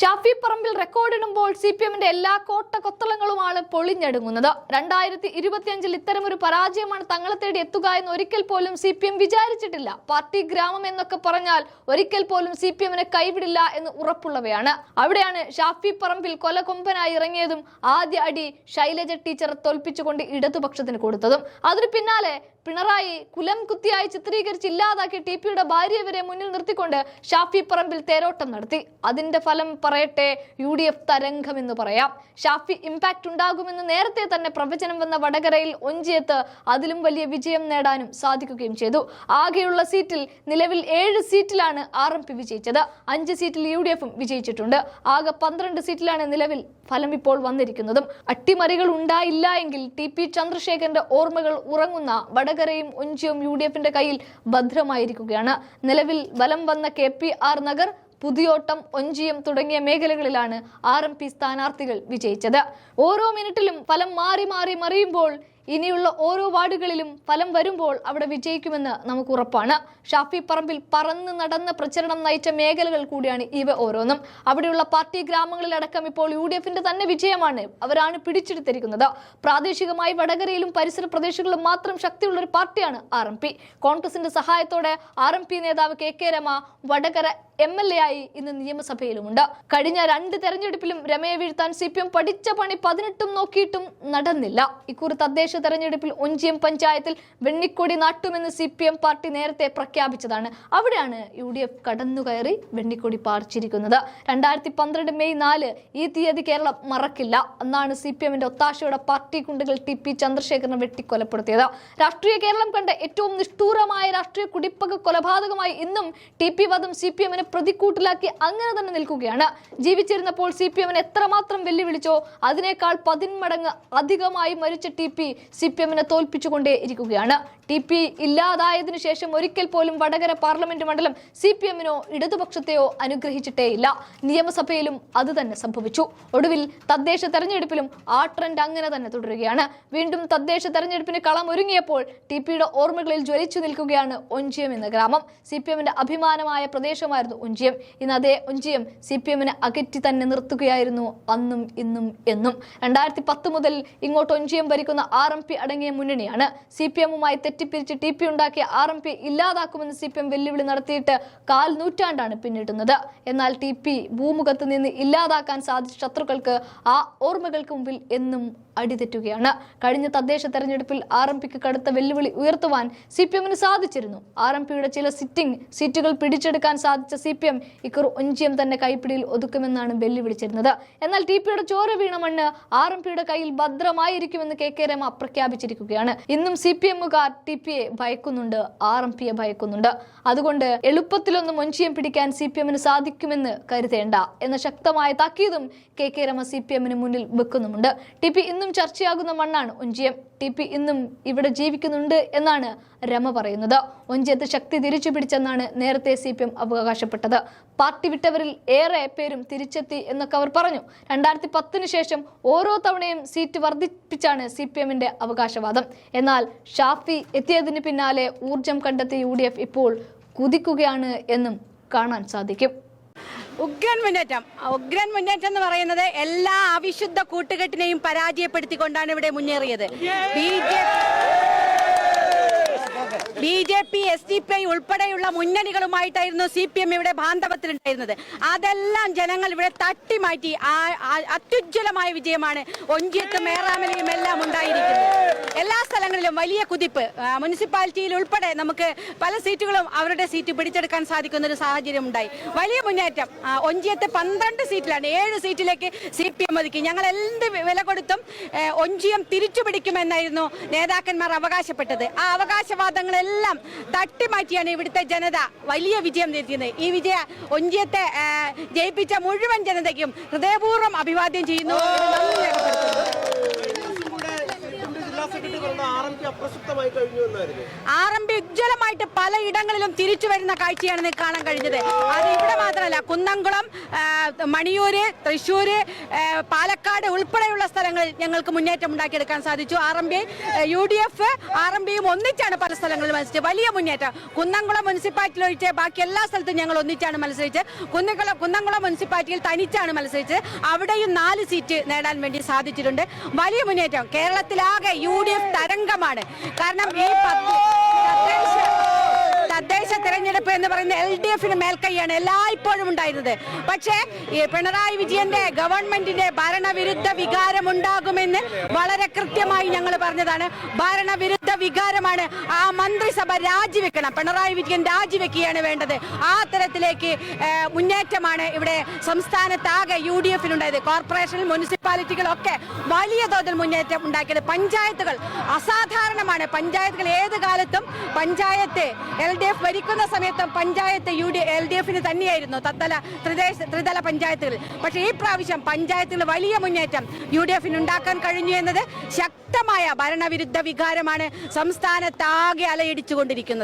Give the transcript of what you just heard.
ഷാഫി പറമ്പിൽ റെക്കോർഡിടുമ്പോൾ C P എമ്മിന്റെ എല്ലാ കോട്ട കൊത്തളങ്ങളുമാണ് പൊളിഞ്ഞടുങ്ങുന്നത്. രണ്ടായിരത്തി ഇരുപത്തിയഞ്ചിൽ ഇത്തരമൊരു പരാജയമാണ് തങ്ങളെ തേടി എത്തുക എന്ന് ഒരിക്കൽ പോലും സി പി എം വിചാരിച്ചിട്ടില്ല. പാർട്ടി ഗ്രാമം എന്നൊക്കെ പറഞ്ഞാൽ ഒരിക്കൽ പോലും സി പി എമ്മിനെ കൈവിടില്ല എന്ന് ഉറപ്പുള്ളവയാണ്. അവിടെയാണ് ഷാഫി പറമ്പിൽ കൊലകൊമ്പനായി ഇറങ്ങിയതും ആദ്യ അടി ശൈലജ ടീച്ചറെ തോൽപ്പിച്ചുകൊണ്ട് ഇടതുപക്ഷത്തിന് കൊടുത്തതും. അതിനു പിന്നാലെ പിണറായി കുലം കുത്തിയായി ചിത്രീകരിച്ച് ഇല്ലാതാക്കി ടി പിയുടെ ഭാര്യ വരെ മുന്നിൽ നിർത്തിക്കൊണ്ട് ഷാഫി പറമ്പിൽ തേരോട്ടം നടത്തി. അതിന്റെ ഫലം പറയട്ടെ യു ഡി എഫ് തരംഗം എന്ന് പറയാം. ഷാഫി ഇമ്പാക്ട് ഉണ്ടാകുമെന്ന് നേരത്തെ തന്നെ പ്രവചനം വന്ന വടകരയിൽ ഒഞ്ചിയത്ത് അതിലും വലിയ വിജയം നേടാനും സാധിക്കുകയും ചെയ്തു. ആകെയുള്ള സീറ്റിൽ നിലവിൽ ഏഴ് സീറ്റിലാണ് ആർ എം പി വിജയിച്ചത്. അഞ്ച് സീറ്റിൽ യു ഡി എഫും വിജയിച്ചിട്ടുണ്ട്. ആകെ പന്ത്രണ്ട് സീറ്റിലാണ് നിലവിൽ ഫലം ഇപ്പോൾ വന്നിരിക്കുന്നതും. അട്ടിമറികൾ ഉണ്ടായില്ല എങ്കിൽ ടി പി ചന്ദ്രശേഖരന്റെ ഓർമ്മകൾ ഉറങ്ങുന്ന വടകരയും ഉഞ്ചിയും യു ഡി എഫിന്റെ കയ്യിൽ ഭദ്രമായിരിക്കുകയാണ്. നിലവിൽ ബലം വന്ന K P R Nagar Puthiyottam Onchiyam തുടങ്ങിയ മേഖലകളിലാണ് ആർ എം പി സ്ഥാനാർത്ഥികൾ വിജയിച്ചത്. ഓരോ മിനിറ്റിലും ഫലം മാറി മാറി മറിയുമ്പോൾ ഇനിയുള്ള ഓരോ വാർഡുകളിലും ഫലം വരുമ്പോൾ അവിടെ വിജയിക്കുമെന്ന് നമുക്ക് ഉറപ്പാണ്. ഷാഫി പറമ്പിൽ പറന്ന് നടന്ന പ്രചരണം നയിച്ച മേഖലകൾ കൂടിയാണ് ഇവ ഓരോന്നും. അവിടെയുള്ള പാർട്ടി ഗ്രാമങ്ങളിലടക്കം ഇപ്പോൾ യു ഡി എഫിന്റെ തന്നെ വിജയമാണ് അവരാണ് പിടിച്ചെടുത്തിരിക്കുന്നത്. പ്രാദേശികമായി വടകരയിലും പരിസര പ്രദേശങ്ങളിലും മാത്രം ശക്തിയുള്ള ഒരു പാർട്ടിയാണ് ആർ എം പി. കോൺഗ്രസിന്റെ സഹായത്തോടെ ആർ എം പി നേതാവ് K K Rema Vadakara M L A ആയി ഇന്ന് നിയമസഭയിലുമുണ്ട്. കഴിഞ്ഞ രണ്ട് തെരഞ്ഞെടുപ്പിലും രമയെ വീഴ്ത്താൻ സി പി എം പഠിച്ച പണി പതിനെട്ടും നോക്കിയിട്ടും നടന്നില്ല. ഇക്കുറി തദ്ദേശ തെരഞ്ഞെടുപ്പിൽ ഒഞ്ചിയം പഞ്ചായത്തിൽ വെണ്ണിക്കൊടി നാട്ടുമെന്ന് സി പി എം പാർട്ടി നേരത്തെ പ്രഖ്യാപിച്ചതാണ്. അവിടെയാണ് യു ഡി എഫ് കടന്നുകയറി വെണ്ണിക്കൊടി പാർച്ചിരിക്കുന്നത്. രണ്ടായിരത്തി പന്ത്രണ്ട് മെയ് നാല് ഈ തീയതി കേരളം മറക്കില്ല. അന്നാണ് സി പി എമ്മിന്റെ ഒത്താശയുടെ പാർട്ടി കുണ്ടുകൾ ടി പി ചന്ദ്രശേഖരനെ വെട്ടിക്കൊലപ്പെടുത്തിയത്. രാഷ്ട്രീയ കേരളം കണ്ട ഏറ്റവും നിഷ്ഠൂരമായ രാഷ്ട്രീയ കുടിപ്പക കൊലപാതകമായി ഇന്നും ടി പി വധം സി പി എമ്മിനെ പ്രതിക്കൂട്ടിലാക്കി അങ്ങനെ തന്നെ നിൽക്കുകയാണ്. ജീവിച്ചിരുന്നപ്പോൾ സി പി എമ്മിനെ എത്രമാത്രം വെല്ലുവിളിച്ചോ അതിനേക്കാൾ പതിന്മടങ്ങ് അധികമായി മരിച്ച ടി പി സി പി എമ്മിനെ തോൽപ്പിച്ചുകൊണ്ടേ ഇരിക്കുകയാണ്. ടി പി ഇല്ലാതായതിനു ശേഷം ഒരിക്കൽ പോലും വടകര പാർലമെന്റ് മണ്ഡലം സി പി എമ്മിനോ ഇടതുപക്ഷത്തെയോ അനുഗ്രഹിച്ചിട്ടേയില്ല നിയമസഭയിലും അത് തന്നെ സംഭവിച്ചു. ഒടുവിൽ തദ്ദേശ തെരഞ്ഞെടുപ്പിലും ആ ട്രെൻഡ് അങ്ങനെ തന്നെ തുടരുകയാണ്. വീണ്ടും തദ്ദേശ തെരഞ്ഞെടുപ്പിന് കളം ഒരുങ്ങിയപ്പോൾ ടി പിയുടെ ഓർമ്മകളിൽ ജ്വലിച്ചു നിൽക്കുകയാണ് ഒഞ്ചിയം എന്ന ഗ്രാമം. സി പി എമ്മിന്റെ അഭിമാനമായ പ്രദേശമായിരുന്നു ഒഞ്ചിയം ഇന്ന് അതേ ഒഞ്ചിയം സി പി എമ്മിനെ അകറ്റി തന്നെ നിർത്തുകയായിരുന്നു അന്നും ഇന്നും എന്നും. രണ്ടായിരത്തി പത്ത് മുതൽ ഇങ്ങോട്ട് ഒഞ്ചിയം ഭരിക്കുന്ന ആർ എം പി അടങ്ങിയ മുന്നണിയാണ് സി പി എമ്മുമായി തെറ്റിപ്പിരിച്ച് ടി പി ഉണ്ടാക്കിയ ആർ എം പി ഇല്ലാതാക്കുമെന്ന് സി പി എം വെല്ലുവിളി നടത്തിയിട്ട് കാൽ നൂറ്റാണ്ടാണ് പിന്നിടുന്നത്. എന്നാൽ ടി പി ഭൂമുഖത്ത് നിന്ന് ഇല്ലാതാക്കാൻ സാധിച്ച ശത്രുക്കൾക്ക് ആ ഓർമ്മകൾക്ക് മുമ്പിൽ എന്നും അടിതെറ്റുകയാണ്. കഴിഞ്ഞ തദ്ദേശ തെരഞ്ഞെടുപ്പിൽ ആർ എം പിക്ക് കടുത്ത വെല്ലുവിളി ഉയർത്തുവാൻ സി പി എമ്മിന് സാധിച്ചിരുന്നു. ആർ എം പിയുടെ ചില സിറ്റിംഗ് സീറ്റുകൾ പിടിച്ചെടുക്കാൻ സാധിച്ച സി പി എം ഇക്കുറി ഒഞ്ചിയം തന്നെ കൈപ്പിടിയിൽ ഒതുക്കുമെന്നാണ് വെല്ലുവിളിച്ചിരുന്നത്. എന്നാൽ ടി പിയുടെ ചോര വീണ മണ്ണ് ആർ എം പിയുടെ കയ്യിൽ ഭദ്രമായിരിക്കുമെന്ന് കെ കെ രമ പ്രഖ്യാപിച്ചിരിക്കുകയാണ്. ഇന്നും സി പി എമ്മുകാർ ടി പിയെ ഭയക്കുന്നുണ്ട് ആർ എം പിയെ ഭയക്കുന്നുണ്ട്. അതുകൊണ്ട് എളുപ്പത്തിലൊന്നും ഒഞ്ചിയം പിടിക്കാൻ സി പി എമ്മിന് സാധിക്കുമെന്ന് കരുതേണ്ട എന്ന ശക്തമായ താക്കീതും K K Rema C P എമ്മിന് മുന്നിൽ വെക്കുന്നുമുണ്ട്. ടി പി ഇന്നും ചർച്ചയാകുന്ന മണ്ണാണ് ഒഞ്ചിയം. ടി പി ഇന്നും ഇവിടെ ജീവിക്കുന്നുണ്ട് എന്നാണ് രമ പറയുന്നത്. ഒഞ്ചിയത്ത് ശക്തി തിരിച്ചു പിടിച്ചെന്നാണ് നേരത്തെ സി പി എം അവകാശപ്പെട്ടത്. പാർട്ടി വിട്ടവരിൽ ഏറെ പേരും തിരിച്ചെത്തി എന്നൊക്കെ അവർ പറഞ്ഞു. രണ്ടായിരത്തി പത്തിന് ശേഷം ഓരോ തവണയും സീറ്റ് വർദ്ധിപ്പിച്ചാണ് സി പി എമ്മിന്റെ അവകാശവാദം. എന്നാൽ ഷാഫി എത്തിയതിന് പിന്നാലെ ഊർജം കണ്ടെത്തി യു ഇപ്പോൾ കുതിക്കുകയാണ് എന്നും കാണാൻ സാധിക്കും. ഉഗ്രൻ മുന്നേറ്റം. ഉഗ്രൻ മുന്നേറ്റം എന്ന് പറയുന്നത് എല്ലാ അവിശുദ്ധ കൂട്ടുകെട്ടിനെയും പരാജയപ്പെടുത്തിക്കൊണ്ടാണ് ഇവിടെ മുന്നേറിയത്. B J B J P S D P I ഉൾപ്പെടെയുള്ള മുന്നണികളുമായിട്ടായിരുന്നു സി പി എം ഇവിടെ ബാന്ധവത്തിലുണ്ടായിരുന്നത് അതെല്ലാം ജനങ്ങൾ ഇവിടെ തട്ടിമാറ്റി മാറ്റി അത്യുജ്വലമായ വിജയമാണ് ഒഞ്ചിയത്തും മേറാമലയും എല്ലാം ഉണ്ടായിരിക്കുന്നത്. എല്ലാ സ്ഥലങ്ങളിലും വലിയ കുതിപ്പ്. മുനിസിപ്പാലിറ്റിയിൽ ഉൾപ്പെടെ നമുക്ക് പല സീറ്റുകളും അവരുടെ സീറ്റ് പിടിച്ചെടുക്കാൻ സാധിക്കുന്ന ഒരു സാഹചര്യം ഉണ്ടായി. വലിയ മുന്നേറ്റം. ഒഞ്ചിയത്തെ പന്ത്രണ്ട് സീറ്റിലാണ്. ഏഴ് സീറ്റിലേക്ക് സി പി എം ഒതുക്കി. ഞങ്ങൾ എന്ത് വില കൊടുത്തും ഒഞ്ചിയം തിരിച്ചു പിടിക്കുമെന്നായിരുന്നു നേതാക്കന്മാർ അവകാശപ്പെട്ടത്. ആ അവകാശവാദങ്ങളെല്ലാം തട്ടിമാറ്റിയാണ് ഇവിടുത്തെ ജനത. വലിയ വിജയം നേടിയത്. ഈ വിജയ ഒഞ്ചിയത്തെ ജയിപ്പിച്ച മുഴുവൻ ജനതയ്ക്കും ഹൃദയപൂർവം അഭിവാദ്യം ചെയ്യുന്നു. ആർ എം പി ഉജ്ജ്വലമായിട്ട് പലയിടങ്ങളിലും തിരിച്ചു വരുന്ന കാഴ്ചയാണ് കാണാൻ കഴിഞ്ഞത്. അത് ഇവിടെ മാത്രമല്ല കുന്നംകുളം മണിയൂര് തൃശ്ശൂര് പാലക്കാട് ഉൾപ്പെടെയുള്ള സ്ഥലങ്ങളിൽ ഞങ്ങൾക്ക് മുന്നേറ്റം ഉണ്ടാക്കിയെടുക്കാൻ സാധിച്ചു. R M P U D F R M ഒന്നിച്ചാണ് പല സ്ഥലങ്ങളിൽ മത്സരിച്ചത്. വലിയ മുന്നേറ്റം. കുന്നംകുളം മുനിസിപ്പാലിറ്റിയിൽ ഒഴിച്ച് ബാക്കി എല്ലാ സ്ഥലത്തും ഞങ്ങൾ ഒന്നിച്ചാണ് മത്സരിച്ചത്. കുന്നംകുളം കുന്നംകുളം മുനിസിപ്പാലിറ്റിയിൽ തനിച്ചാണ് മത്സരിച്ചത്. അവിടെയും നാല് സീറ്റ് നേടാൻ വേണ്ടി സാധിച്ചിട്ടുണ്ട്. വലിയ മുന്നേറ്റം. കേരളത്തിലാകെ യു ഡി എഫ് തരംഗമാണ് കാരണം ഈ പത്ത് തദ്ദേശ തെരഞ്ഞെടുപ്പ് എന്ന് പറയുന്ന എൽ ഡി എഫിന് മേൽക്കൈയാണ് എല്ലായ്പ്പോഴും ഉണ്ടായിരുന്നത്. പക്ഷേ പിണറായി വിജയന്റെ ഗവൺമെന്റിന്റെ ഭരണവിരുദ്ധ വികാരം ഉണ്ടാകുമെന്ന് വളരെ കൃത്യമായി ഞങ്ങൾ പറഞ്ഞതാണ്. ഭരണവിരുദ്ധ വികാരമാണ് ആ മന്ത്രിസഭ രാജിവെക്കണം. പിണറായി വിജയൻ രാജിവെക്കുകയാണ് വേണ്ടത്. ആ തരത്തിലേക്ക് മുന്നേറ്റമാണ് ഇവിടെ സംസ്ഥാനത്താകെ യു ഡി എഫിനുണ്ടായത് കോർപ്പറേഷൻ മുനിസിപ്പാലിറ്റികളൊക്കെ വലിയ തോതിൽ മുന്നേറ്റം ഉണ്ടാക്കിയത് പഞ്ചായത്തുകൾ. അസാധാരണമാണ്. പഞ്ചായത്തുകൾ ഏത് കാലത്തും പഞ്ചായത്ത് എൽ ഡി എഫ് ഭരിക്കുന്ന സമയത്തും panchayat U D L D എഫിന് തന്നെയായിരുന്നു തത്തല ത്രിദേശ ത്രിതല പഞ്ചായത്തുകൾ പക്ഷേ ഈ പ്രാവശ്യം പഞ്ചായത്തുകൾ വലിയ മുന്നേറ്റം യു ഡി എഫിന് ഉണ്ടാക്കാൻ കഴിഞ്ഞു എന്നത് ശക്തമായ ഭരണവിരുദ്ധ വികാരമാണ് സംസ്ഥാനത്താകെ അലയടിച്ചുകൊണ്ടിരിക്കുന്നത്.